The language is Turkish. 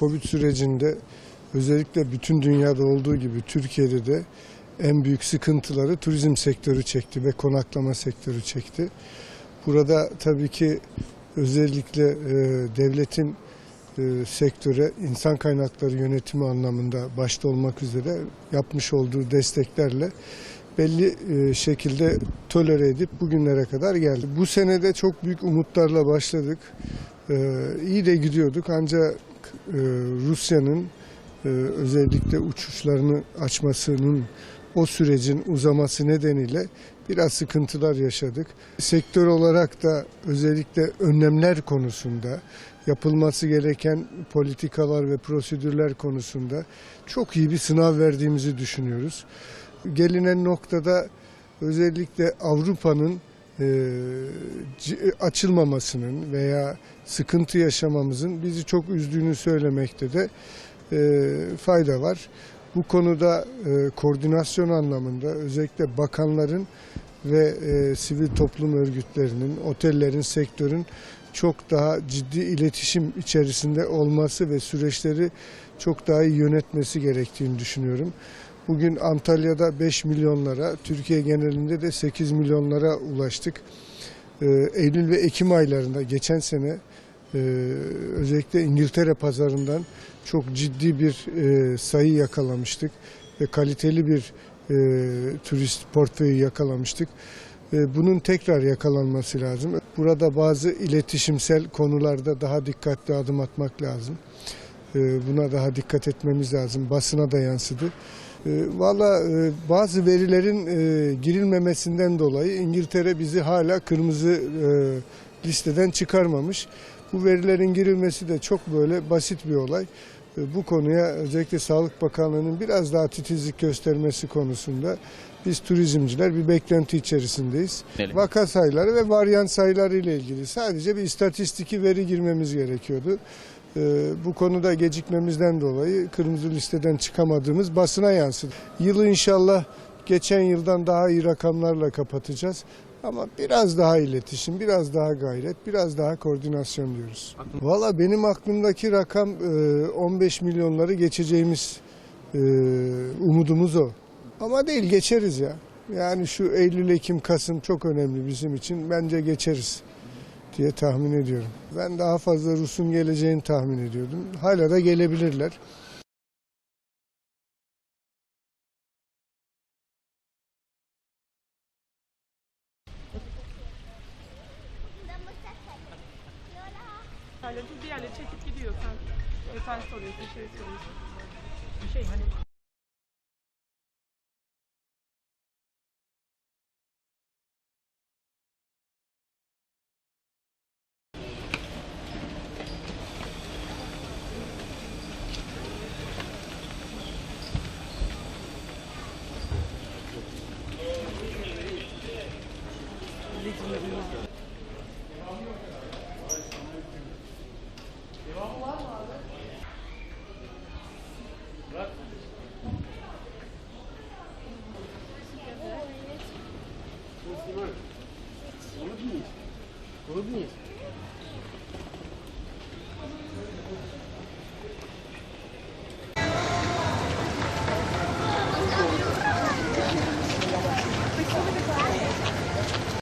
Covid sürecinde özellikle bütün dünyada olduğu gibi Türkiye'de de en büyük sıkıntıları turizm sektörü çekti ve konaklama sektörü çekti. Burada tabii ki özellikle e, devletin e, sektöre insan kaynakları yönetimi anlamında başta olmak üzere yapmış olduğu desteklerle belli e, şekilde tolere edip bugünlere kadar geldi. Bu senede çok büyük umutlarla başladık. E, iyi de gidiyorduk ancak e, Rusya'nın e, özellikle uçuşlarını açmasının o sürecin uzaması nedeniyle biraz sıkıntılar yaşadık. Sektör olarak da özellikle önlemler konusunda yapılması gereken politikalar ve prosedürler konusunda çok iyi bir sınav verdiğimizi düşünüyoruz. Gelinen noktada özellikle Avrupa'nın açılmamasının veya sıkıntı yaşamamızın bizi çok üzdüğünü söylemekte de e, fayda var. Bu konuda e, koordinasyon anlamında özellikle bakanların ve e, sivil toplum örgütlerinin, otellerin, sektörün çok daha ciddi iletişim içerisinde olması ve süreçleri çok daha iyi yönetmesi gerektiğini düşünüyorum. Bugün Antalya'da 5 milyonlara, Türkiye genelinde de 8 milyonlara ulaştık. Ee, Eylül ve Ekim aylarında geçen sene e, özellikle İngiltere pazarından çok ciddi bir e, sayı yakalamıştık ve kaliteli bir e, turist portföyü yakalamıştık. Bunun tekrar yakalanması lazım. Burada bazı iletişimsel konularda daha dikkatli adım atmak lazım. Buna daha dikkat etmemiz lazım. Basına da yansıdı. E, Valla e, bazı verilerin e, girilmemesinden dolayı İngiltere bizi hala kırmızı e, listeden çıkarmamış. Bu verilerin girilmesi de çok böyle basit bir olay. Bu konuya özellikle Sağlık Bakanlığı'nın biraz daha titizlik göstermesi konusunda biz turizmciler bir beklenti içerisindeyiz. Vaka sayıları ve varyant sayıları ile ilgili sadece bir istatistiki veri girmemiz gerekiyordu. Ee, bu konuda gecikmemizden dolayı kırmızı listeden çıkamadığımız basına yansıdı. Yılı inşallah geçen yıldan daha iyi rakamlarla kapatacağız. Ama biraz daha iletişim, biraz daha gayret, biraz daha koordinasyon diyoruz. Valla benim aklımdaki rakam e, 15 milyonları geçeceğimiz e, umudumuz o. Ama değil geçeriz ya. Yani şu Eylül, Ekim, Kasım çok önemli bizim için. Bence geçeriz diye tahmin ediyorum. Ben daha fazla Rus'un geleceğini tahmin ediyordum. Hala da gelebilirler. Bir yerle çekip gidiyor. Sen soruyorsun, şey soruyorsun. Bir şey hani вниз.